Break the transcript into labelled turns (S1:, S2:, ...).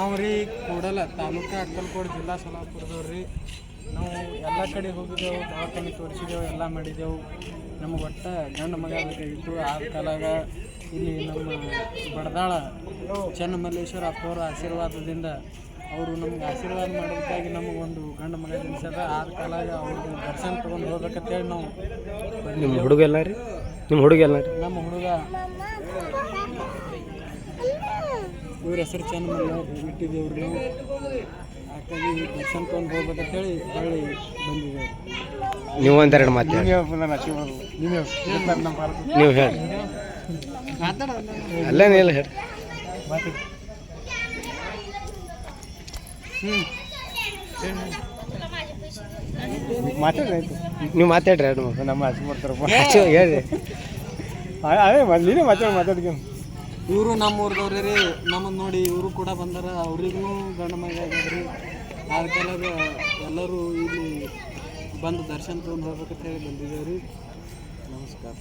S1: ನಾವು ರೀ ಕೂಡಲ ತಾಲೂಕು ಅಕ್ಕಲ್ಕೋಡ್ ಜಿಲ್ಲಾ ಸೊಲ್ಲಾಪುರದವ್ರು ರೀ ನಾವು ಎಲ್ಲ ಕಡೆ ಹೋಗಿದ್ದೆವು ದವಾಖಾನೆ ತೋರಿಸಿದೆವು ಎಲ್ಲ ಮಾಡಿದೆವು ನಮಗೆ ಒಟ್ಟು ಗಂಡು ಮಗ ಬೇಕಾಗಿತ್ತು ಆ ಕಾಲಾಗ ಇಲ್ಲಿ ನಮ್ಮ ಬಡದಾಳ ಚನ್ನಮಲ್ಲೇಶ್ವರ ಅಪ್ಪವರ ಆಶೀರ್ವಾದದಿಂದ ಅವರು ನಮ್ಗೆ ಆಶೀರ್ವಾದ ಮಾಡೋದಕ್ಕಾಗಿ ನಮಗೊಂದು ಗಂಡು ಮಗ ಜನಿಸದ ಆ ಕಾಲಾಗ ಅವ್ರಿಗೆ ದರ್ಶನ ತೊಗೊಂಡು ಹೋಗ್ಬೇಕಂತೇಳಿ ನಾವು
S2: ನಿಮ್ಮ ಹುಡುಗ ಎಲ್ಲ ರೀ? ನಿಮ್ಮ ಹುಡುಗ ಎಲ್ಲ ರೀ?
S1: ನಮ್ಮ ಹುಡುಗ ಇವ್ರ ಹೆಸರು ಚನ್ನಮಲ್ಲ ಇಟ್ಟಿದ್ದೇವ್ರಿ ಹಾಗಾಗಿ ದರ್ಶನ ತೊಗೊಂಡು ಹೋಗ್ಬೇಕಂತೇಳಿ ಹೇಳಿ ಬಂದಿದ್ದೇವೆ
S2: ನೀವು ಒಂದೆರಡು ಮಾತು ಹೇಳಿ. ನೀವು ಹೇಳಿ. ಅಲ್ಲೇನಿಲ್ಲ ಹೇಳಿ.
S1: ಮಾತಾಡ್ರಿ
S2: ನೀವು ಮಾತಾಡ್ರಿ ಎರಡು
S1: ನಮ್ಮ ಹಚ್ಚಿ ಮಾಡ್ತಾರಪ್ಪ
S2: ಹೇಳಿ. ಹೇಳ್ರಿ
S1: ಅದೇ ನೀನೇ ಮಾತಾಡಿ ಮಾತಾಡ್ಕೊಂಡು. ಇವರು ನಮ್ಮ ಊರ್ದವ್ರಿ ರೀ ನಮ್ಮನ್ನು ನೋಡಿ ಇವರು ಕೂಡ ಬಂದಾರ, ಅವ್ರಿಗೂ ಗಂಡ ಮಗ ಆಗ್ಯದ್ರಿ ಕಾಲದ ಎಲ್ಲರೂ ಇಲ್ಲಿ ಬಂದು ದರ್ಶನ ತೊಗೊಂಡು ಹೋಗ್ಬೇಕಂತ ಹೇಳಿ ಬಂದಿದ್ದೇವೆ ರೀ ನಮಸ್ಕಾರ.